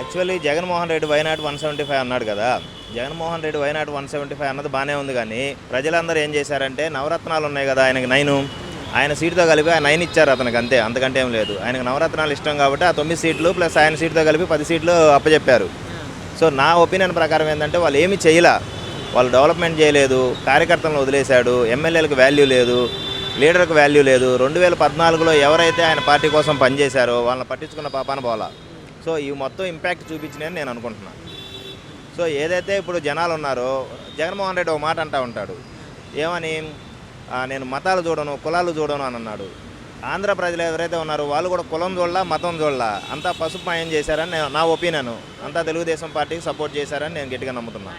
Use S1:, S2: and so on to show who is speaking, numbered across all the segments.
S1: Actually Jaganmohan Reddy why not one seventy five అన్నాడు కదా. Jaganmohan Reddy why not one seventy five అన్నది బాగానే ఉంది కానీ ప్రజలందరూ ఏం చేశారంటే నవరత్నాలు ఉన్నాయి కదా ఆయనకి నైను. ఆయన సీటుతో కలిపి ఆయన నైన్ ఇచ్చారు అతనికి అంతే అంతకంటే ఏం లేదు. ఆయనకు నవరత్నాలు ఇష్టం కాబట్టి ఆ తొమ్మిది సీట్లు ప్లస్ ఆయన సీటుతో కలిపి పది సీట్లు అప్పచెప్పారు సో నా ఒపీనియన్ ప్రకారం ఏంటంటే వాళ్ళు ఏమి చేయలే. వాళ్ళు డెవలప్మెంట్ చేయలేదు కార్యకర్తలను వదిలేశాడు ఎమ్మెల్యేలకు వాల్యూ లేదు లీడర్కి వాల్యూ లేదు. రెండు వేల పద్నాలుగులో ఎవరైతే ఆయన పార్టీ కోసం పనిచేశారో వాళ్ళని పట్టించుకున్న పాపాన పోలా సో ఇవి మొత్తం ఇంపాక్ట్ చూపించినాయని నేను అనుకుంటున్నాను సో ఏదైతే ఇప్పుడు జనాలు ఉన్నారో జగన్మోహన్ రెడ్డి ఒక మాట అంటా ఉంటాడు. ఏమని? నేను మతాలు చూడను కులాలు చూడను అని అన్నాడు. ఆంధ్ర ప్రజలు ఎవరైతే ఉన్నారో వాళ్ళు కూడా కులం చూడలా మతం చూడలా. అంతా పసుపు మాయం చేశారని నేను- నా ఒపీనియన్ అంతా తెలుగుదేశం పార్టీకి సపోర్ట్ చేశారని నేను గట్టిగా నమ్ముతున్నాను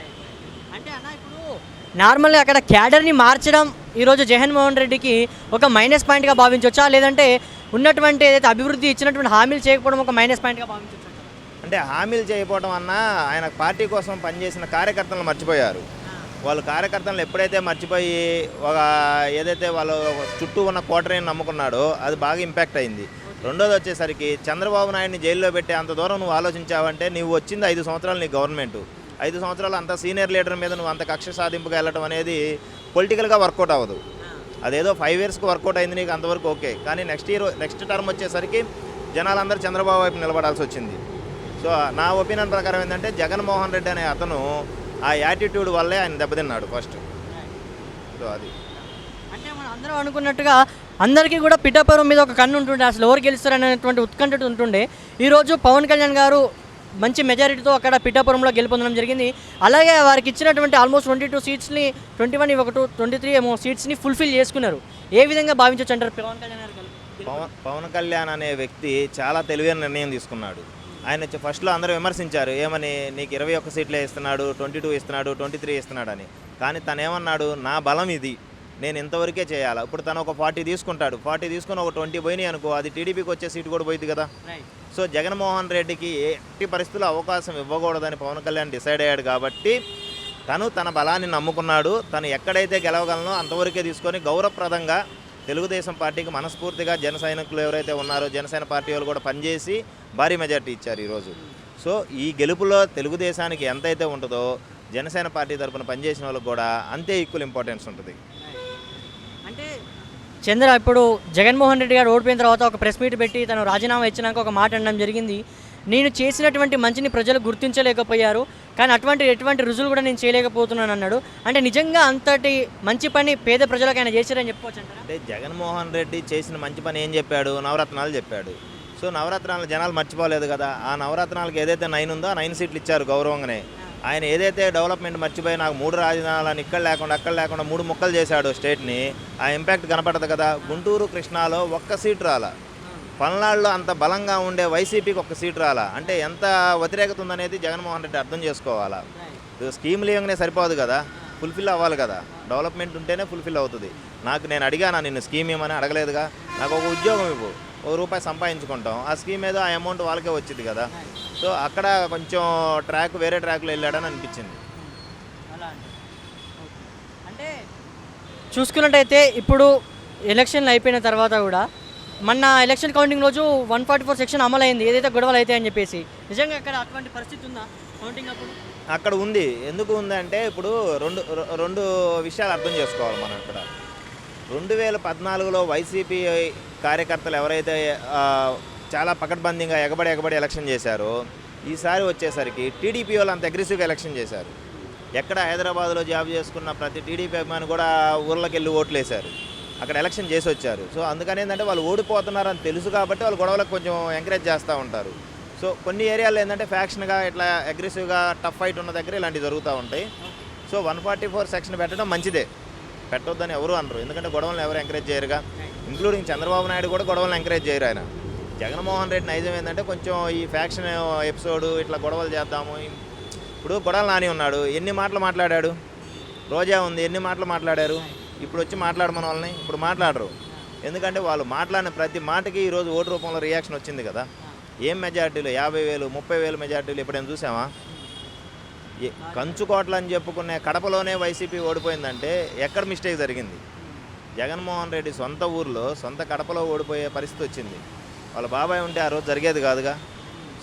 S2: అంటే అన్న ఇప్పుడు నార్మల్గా అక్కడ క్యాడర్ని మార్చడం ఈరోజు జగన్మోహన్ రెడ్డికి ఒక మైనస్ పాయింట్గా భావించవచ్చా లేదంటే ఉన్నటువంటి ఏదైతే అభివృద్ధి ఇచ్చినటువంటి హామీలు చేయకపోవడం ఒక మైనస్ పాయింట్గా భావించవచ్చు
S1: అంటే హామీలు చేయకపోవడం అన్నా ఆయన పార్టీ కోసం పనిచేసిన కార్యకర్తలను మర్చిపోయారు. వాళ్ళు కార్యకర్తలను ఎప్పుడైతే మర్చిపోయి ఒక ఏదైతే వాళ్ళు చుట్టూ ఉన్న కోటరీని నమ్ముకున్నాడో అది బాగా ఇంపాక్ట్ అయింది. రెండోది వచ్చేసరికి చంద్రబాబు నాయుడిని జైల్లో పెట్టే అంత దూరం నువ్వు ఆలోచించావంటే నువ్వు వచ్చింది ఐదు సంవత్సరాలు నీ గవర్నమెంట్. ఐదు సంవత్సరాలు అంత సీనియర్ లీడర్ మీద నువ్వు అంత కక్ష సాధింపుగా వెళ్ళడం అనేది పొలిటికల్గా వర్కౌట్ అవ్వదు. అదేదో ఫైవ్ ఇయర్స్కి వర్కౌట్ అయింది నీకు అంతవరకు ఓకే. కానీ నెక్స్ట్ ఇయర్ నెక్స్ట్ టర్మ్ వచ్చేసరికి జనాలందరూ చంద్రబాబు వైపు నిలబడాల్సి వచ్చింది. సో నా ఒపీనియన్ ప్రకారం ఏంటంటే జగన్మోహన్ రెడ్డి అనే అతను ఆ యాటిట్యూడ్ వల్లే ఆయన దెబ్బతిన్నాడు ఫస్ట్. సో అది.
S2: అంటే మనం అందరం అనుకున్నట్టుగా అందరికీ కూడా పిఠాపురం మీద ఒక కన్ను ఉంటుండే. అసలు ఎవరు గెలుస్తారనేటువంటి ఉత్కంఠ ఉంటుండే. ఈరోజు పవన్ కళ్యాణ్ గారు మంచి మెజారిటీతో అక్కడ పిఠాపురంలో గెలుపొందడం జరిగింది. అలాగే వారికి ఇచ్చినటువంటి ఆల్మోస్ట్ ట్వంటీ టూ సీట్స్ని ట్వంటీ వన్ ఒక టూ ట్వంటీ త్రీ ఏమో సీట్స్ని ఫుల్ఫిల్ చేసుకున్నారు. ఏ విధంగా భావించవచ్చు అంటారు? పవన్ కళ్యాణ్
S1: పవన్ పవన్ కళ్యాణ్ అనే వ్యక్తి చాలా తెలివైన నిర్ణయం తీసుకున్నాడు. ఆయన ఫస్ట్లో అందరూ విమర్శించారు ఏమని నీకు ఇరవై ఒక్క సీట్లే ఇస్తున్నాడు ట్వంటీ టూ ఇస్తున్నాడు ట్వంటీ త్రీ ఇస్తున్నాడు అని కానీ తనేమన్నాడు నా బలం ఇది నేను ఇంతవరకే చేయాలి? ఇప్పుడు తను ఒక ఫార్టీ తీసుకుంటాడు. ఫార్టీ తీసుకుని ఒక ట్వంటీ పోయినాయి అనుకో అది టీడీపీకి వచ్చే సీట్ కూడా పోయింది కదా. సో జగన్మోహన్ రెడ్డికి ఎట్టి పరిస్థితుల్లో అవకాశం ఇవ్వకూడదని పవన్ కళ్యాణ్ డిసైడ్ అయ్యాడు కాబట్టి తను తన బలాన్ని నమ్ముకున్నాడు. తను ఎక్కడైతే గెలవగలనో అంతవరకే తీసుకొని గౌరవప్రదంగా తెలుగుదేశం పార్టీకి మనస్ఫూర్తిగా జన సైనికులు ఎవరైతే ఉన్నారో జనసేన పార్టీ వాళ్ళు కూడా పనిచేసి భారీ మెజార్టీ ఇచ్చారు ఈరోజు. సో ఈ గెలుపులో తెలుగుదేశానికి ఎంతైతే ఉంటుందో జనసేన పార్టీ తరపున పనిచేసిన వాళ్ళకి కూడా అంతే ఈక్వల్ ఇంపార్టెన్స్ ఉంటుంది.
S2: చంద్ర ఇప్పుడు జగన్మోహన్ రెడ్డి గారు ఓడిపోయిన తర్వాత ఒక ప్రెస్ మీట్ పెట్టి తను రాజీనామా ఇచ్చినాక ఒక మాట అనడం జరిగింది. నేను చేసినటువంటి మంచిని ప్రజలు గుర్తించలేకపోయారు. కానీ అటువంటి ఎటువంటి రుజువులు కూడా నేను చేయలేకపోతున్నాను అన్నాడు. అంటే నిజంగా అంతటి మంచి పని పేద ప్రజలకు ఆయన చేశారని చెప్పుకోవచ్చు
S1: అంటే జగన్మోహన్ రెడ్డి చేసిన మంచి పని ఏం చెప్పాడు? నవరత్నాలు చెప్పాడు. సో నవరత్నాలు జనాలు మర్చిపోలేదు కదా. ఆ నవరత్నాలకు ఏదైతే నైన్ ఉందో ఆ నైన్ సీట్లు ఇచ్చారు గౌరవంగానే. ఆయన ఏదైతే డెవలప్మెంట్ మర్చిపోయి నాకు మూడు రాజధానులను ఇక్కడ లేకుండా అక్కడ లేకుండా మూడు ముక్కలు చేశాడు స్టేట్ని ఆ ఇంపాక్ట్ కనపడదు కదా. గుంటూరు కృష్ణాలో ఒక్క సీట్ రాలా. పల్నాడులో అంత బలంగా ఉండే వైసీపీకి ఒక్క సీట్ రాలా. అంటే ఎంత వ్యతిరేకత ఉందనేది జగన్మోహన్ రెడ్డి అర్థం చేసుకోవాలా? స్కీమ్ ఇవ్వగానే సరిపోదు కదా. ఫుల్ఫిల్ అవ్వాలి కదా. డెవలప్మెంట్ ఉంటేనే ఫుల్ఫిల్ అవుతుంది. నాకు నేను అడిగానా నిన్ను స్కీమ్ ఇవ్వమని? అడగలేదుగా. నాకు ఒక ఉద్యోగం ఇవ్వు. ఒక రూపాయి సంపాదించుకుంటాం. ఆ స్కీమ్ ఏదో ఆ అమౌంట్ వాళ్ళకే వచ్చింది కదా. సో అక్కడ కొంచెం ట్రాక్ వేరే ట్రాక్లో వెళ్ళాడని అనిపించింది.
S2: అలా అండి. అంటే చూసుకున్నట్టయితే ఇప్పుడు ఎలక్షన్లు అయిపోయిన తర్వాత కూడా మొన్న ఎలక్షన్ కౌంటింగ్ రోజు వన్ ఫార్టీ ఫోర్ సెక్షన్ అమలైంది. ఏదైతే గొడవలు అవుతాయని చెప్పేసి. నిజంగా అక్కడ అటువంటి పరిస్థితి ఉందా? కౌంటింగ్ అప్పుడు?
S1: అక్కడ ఉంది. ఎందుకు ఉంది అంటే ఇప్పుడు రెండు రెండు విషయాలు అర్థం చేసుకోవాలి మనం ఇక్కడ. రెండు వేల పద్నాలుగులో వైసీపీ కార్యకర్తలు ఎవరైతే చాలా పకడ్బందీగా ఎగబడి ఎగబడి ఎలక్షన్ చేశారో ఈసారి వచ్చేసరికి టీడీపీ వాళ్ళు అంత అగ్రెసివ్గా ఎలక్షన్ చేశారు. ఎక్కడ హైదరాబాద్లో జాబ్ చేసుకున్న ప్రతి టీడీపీ అభిమాని కూడా ఊర్లోకి వెళ్ళి ఓట్లు వేశారు అక్కడ ఎలక్షన్ చేసి వచ్చారు. సో అందుకని ఏంటంటే వాళ్ళు ఓడిపోతున్నారని తెలుసు కాబట్టి వాళ్ళు గొడవలకు కొంచెం ఎంకరేజ్ చేస్తూ ఉంటారు. సో కొన్ని ఏరియాలో ఏంటంటే ఫ్యాక్షన్గా ఇట్లా అగ్రెసివ్గా టఫ్ ఫైట్ ఉన్న దగ్గర ఇలాంటివి జరుగుతూ ఉంటాయి. So one forty four section పెట్టడం మంచిదే. పెట్టొద్దని ఎవరు అనరు. ఎందుకంటే గొడవలను ఎవరు ఎంకరేజ్ చేయరుగా. ఇంక్లూడింగ్ చంద్రబాబు నాయుడు కూడా గొడవలను ఎంకరేజ్ చేయరు ఆయన. జగన్మోహన్ రెడ్డి నైజం ఏంటంటే కొంచెం ఈ ఫ్యాక్షన్ ఎపిసోడ్ ఇట్లా గొడవలు చేద్దాము. ఇప్పుడు గొడవలు నాని ఉన్నాడు. ఎన్ని మాటలు మాట్లాడాడు? రోజా ఉంది. ఎన్ని మాటలు మాట్లాడారు? ఇప్పుడు వచ్చి మాట్లాడమని వాళ్ళని ఇప్పుడు మాట్లాడరు. ఎందుకంటే వాళ్ళు మాట్లాడిన ప్రతి మాటకి ఈరోజు ఓటు రూపంలో రియాక్షన్ వచ్చింది కదా. ఏం మెజార్టీలు యాభై వేలు ముప్పై వేలు మెజార్టీలు ఎప్పుడైనా చూసామా కంచుకోట్ల అని చెప్పుకునే కడపలోనే వైసీపీ ఓడిపోయిందంటే ఎక్కడ మిస్టేక్ జరిగింది? జగన్మోహన్ రెడ్డి సొంత ఊర్లో సొంత కడపలో ఓడిపోయే పరిస్థితి వచ్చింది. వాళ్ళ బాబాయ్ ఉంటే ఆ రోజు జరిగేది కాదుగా?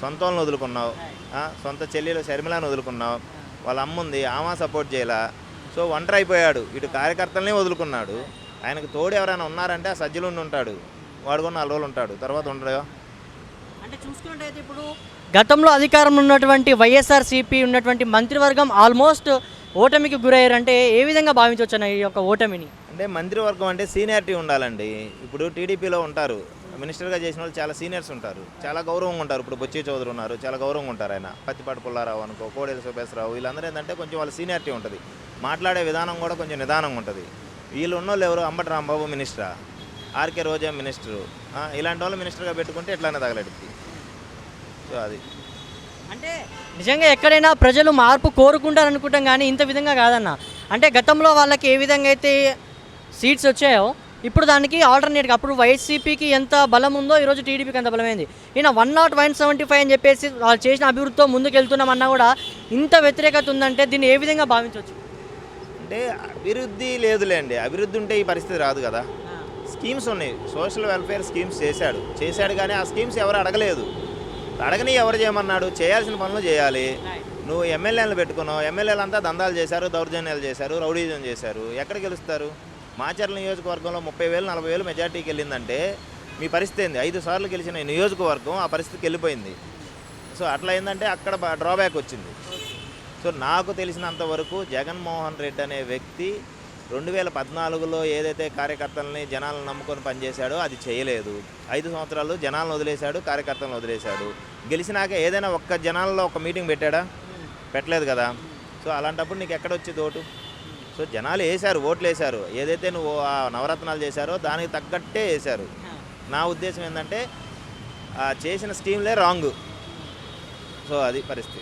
S1: సొంత వాళ్ళని వదులుకున్నావు సొంత చెల్లెలు షర్మిలాని వదులుకున్నావు వాళ్ళ అమ్మ ఉంది ఆమె సపోర్ట్ చేయలా? సో ఒంటరి అయిపోయాడు ఇటు కార్యకర్తలనే వదులుకున్నాడు. ఆయనకు తోడు ఎవరైనా ఉన్నారంటే ఆ సజ్జలుండి ఉంటాడు వాడు కూడా నాలుగు రోజులు ఉంటాడు. తర్వాత ఉండడు
S2: అంటే చూసుకుంటే ఇప్పుడు గతంలో అధికారంలో ఉన్నటువంటి వైఎస్ఆర్సీపీ ఉన్నటువంటి మంత్రివర్గం ఆల్మోస్ట్ ఓటమికి గురయ్యారంటే ఏ విధంగా భావించవచ్చు ఈ యొక్క ఓటమిని?
S1: అంటే మంత్రివర్గం అంటే సీనియారిటీ ఉండాలండి. ఇప్పుడు టీడీపీలో ఉంటారు. మినిస్టర్గా చేసిన వాళ్ళు చాలా సీనియర్స్ ఉంటారు. చాలా గౌరవంగా ఉంటారు. ఇప్పుడు బొచ్చి చౌదరి ఉన్నారు. చాలా గౌరవంగా ఉంటారు ఆయన. పత్తిపాటి పుల్లారావు అనుకో కోడేలు సుభేశ్వరరావు వీళ్ళందరూ ఏంటంటే కొంచెం వాళ్ళ సీనియారిటీ ఉంటుంది. మాట్లాడే విధానం కూడా కొంచెం నిదానంగా ఉంటుంది. వీళ్ళు ఉన్నోళ్ళు ఎవరు? Ambati Rambabu మినిస్టరా? RK Roja minister. ఇలాంటి వాళ్ళు మినిస్టర్గా పెట్టుకుంటే ఎట్లానే తగలడుద్ది. సో అది.
S2: అంటే నిజంగా ఎక్కడైనా ప్రజలు మార్పు కోరుకుంటారు అనుకుంటాం కానీ ఇంత విధంగా కాదన్న. అంటే గతంలో వాళ్ళకి ఏ విధంగా అయితే సీట్స్ వచ్చాయో ఇప్పుడు దానికి ఆల్టర్నేట్గా అప్పుడు వైసీపీకి ఎంత బలం ఉందో ఈరోజు టీడీపీకి ఎంత బలమైంది. ఈయన one not one seventy five అని చెప్పేసి వాళ్ళు చేసిన అభివృద్ధితో ముందుకు వెళ్తున్నామన్నా కూడా ఇంత వ్యతిరేకత ఉందంటే దీన్ని ఏ విధంగా భావించవచ్చు?
S1: అంటే అభివృద్ధి లేదులేండి. అభివృద్ధి ఉంటే ఈ పరిస్థితి రాదు కదా. స్కీమ్స్ ఉన్నాయి. సోషల్ వెల్ఫేర్ స్కీమ్స్ చేశాడు. చేశాడు కానీ ఆ స్కీమ్స్ ఎవరు అడగలేదు. అడగని ఎవరు చేయమన్నాడు? చేయాల్సిన పనులు చేయాలి. నువ్వు ఎమ్మెల్యేలు పెట్టుకున్నావు. ఎమ్మెల్యేలు అంతా దందాలు చేశారు దౌర్జన్యాలు చేశారు రౌడీజం చేశారు. ఎక్కడ గెలుస్తారు? మాచర్ల నియోజకవర్గంలో ముప్పై వేలు నలభై వేలు మెజార్టీకి వెళ్ళిందంటే మీ పరిస్థితి ఏంది? ఐదు సార్లు గెలిచిన నియోజకవర్గం ఆ పరిస్థితికి వెళ్ళిపోయింది. సో అట్లా ఏంటంటే అక్కడ డ్రాబ్యాక్ వచ్చింది. సో నాకు తెలిసినంత వరకు జగన్మోహన్ రెడ్డి అనే వ్యక్తి రెండు వేల పద్నాలుగులో ఏదైతే కార్యకర్తలని జనాలను నమ్ముకొని పనిచేశాడో అది చేయలేదు. ఐదు సంవత్సరాలు జనాలను వదిలేశాడు కార్యకర్తలను వదిలేశాడు. గెలిచినాక ఏదైనా ఒక్క జనాల్లో ఒక మీటింగ్ పెట్టాడా? పెట్టలేదు కదా. సో అలాంటప్పుడు నీకు ఎక్కడ వచ్చి తోటు సో జనాలు వేశారు ఓట్లు వేశారు. ఏదైతే నువ్వు ఆ నవరత్నాలు చేశారో దానికి తగ్గట్టే వేశారు. నా ఉద్దేశం ఏంటంటే ఆ చేసిన స్కీమ్లే రాంగ్. సో అది పరిస్థితి.